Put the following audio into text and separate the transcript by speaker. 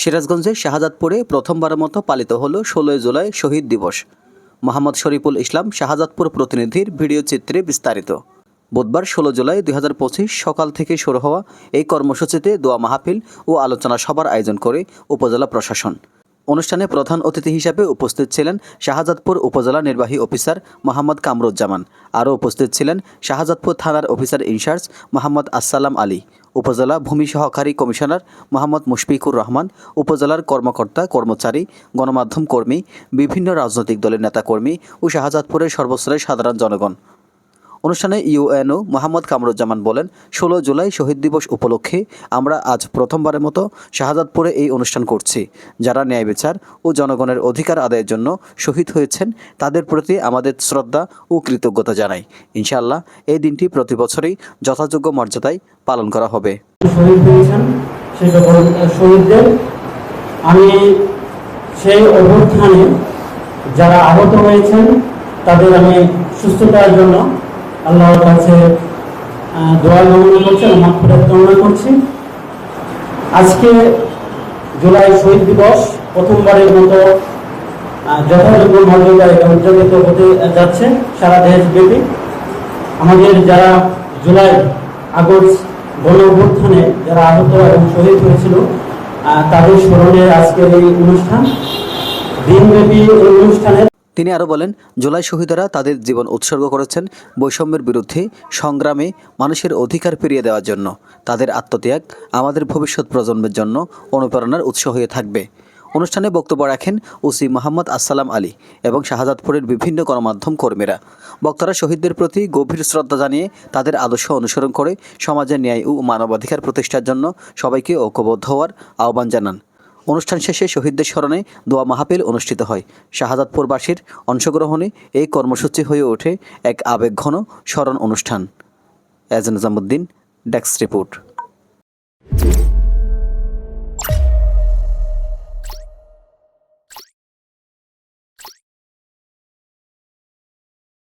Speaker 1: সিরাজগঞ্জের শাহজাদপুরে প্রথমবারের মতো পালিত হলো ষোলোই জুলাই শহীদ দিবস। মোহাম্মদ শরীফুল ইসলাম শাহজাদপুর প্রতিনিধির ভিডিও চিত্রে বিস্তারিত। বুধবার ষোলো জুলাই দুই হাজার পঁচিশ সকাল থেকে শুরু হওয়া এই কর্মসূচিতে দোয়া মাহফিল ও আলোচনা সভার আয়োজন করে উপজেলা প্রশাসন। অনুষ্ঠানে প্রধান অতিথি হিসাবে উপস্থিত ছিলেন শাহজাদপুর উপজেলা নির্বাহী অফিসার মোহাম্মদ কামরুজ্জামান। আরও উপস্থিত ছিলেন শাহজাদপুর থানার অফিসার ইনচার্জ মোহাম্মদ আসসালাম আলী। উপজেলা ভূমি সহকারী কমিশনার মোহাম্মদ মুশফিকুর রহমান, উপজেলার কর্মকর্তা, কর্মচারী, গণমাধ্যম কর্মী, বিভিন্ন রাজনৈতিক দলের নেতাকর্মী ও শাহজাদপুরের সর্বস্তরের সাধারণ জনগণ। অনুষ্ঠানে ইউএনও মোহাম্মদ কামরুজ্জামান বলেন, ষোলো জুলাই শহীদ দিবস উপলক্ষে আমরা আজ প্রথমবারের মতো শাহজাদপুরে এই অনুষ্ঠান করছি। যারা ন্যায় বিচার ও জনগণের অধিকার আদায়ের জন্য শহীদ হয়েছেন, তাদের প্রতি আমাদের শ্রদ্ধা ও কৃতজ্ঞতা জানাই। ইনশাআল্লাহ, এই দিনটি প্রতি বছরই যথাযোগ্য মর্যাদায় পালন করা হবে।
Speaker 2: আমি সেই অভ্যুত্থানে যারা আহত হয়েছেন, তাদের আমি সুস্থতার জন্য আল্লাহর কাছে দোয়া কামনা করছি মাগফিরাত কামনা করছি। আজকে জুলাই শহীদ দিবস, প্রথমবারের মতো যথাযোগ্য মর্যাদায় উদযাপিত হতে যাচ্ছে সারা দেশব্যাপী। আমাদের যারা জুলাই আগস্ট গণ অভ্যুত্থানে যারা আহত এবং শহীদ হয়েছিল তাদের স্মরণে আজকের এই অনুষ্ঠান। দিনব্যাপী এই অনুষ্ঠানের
Speaker 1: তিনি আরও বলেন, জুলাই শহীদরা তাদের জীবন উৎসর্গ করেছেন বৈষম্যের বিরুদ্ধে, সংগ্রামে মানুষের অধিকার ফিরিয়ে দেওয়ার জন্য। তাদের আত্মত্যাগ আমাদের ভবিষ্যৎ প্রজন্মের জন্য অনুপ্রেরণার উৎস হয়ে থাকবে। অনুষ্ঠানে বক্তব্য রাখেন ওসি মোহাম্মদ আসসালাম আলী এবং শাহজাদপুরের বিভিন্ন গণমাধ্যম কর্মীরা। বক্তারা শহীদদের প্রতি গভীর শ্রদ্ধা জানিয়ে তাদের আদর্শ অনুসরণ করে সমাজের ন্যায় ও মানবাধিকার প্রতিষ্ঠার জন্য সবাইকে ঐক্যবদ্ধ হওয়ার আহ্বান জানান। অনুষ্ঠান শেষে শহীদদের স্মরণে দোয়া মাহাপিল অনুষ্ঠিত হয়। শাহাদাতপুরবাসীর অংশগ্রহণে এই কর্মসূচি হয়ে ওঠে এক আবেগঘন স্মরণ অনুষ্ঠান। এজ নিজামুদ্দিন, ডেস্ক রিপোর্ট।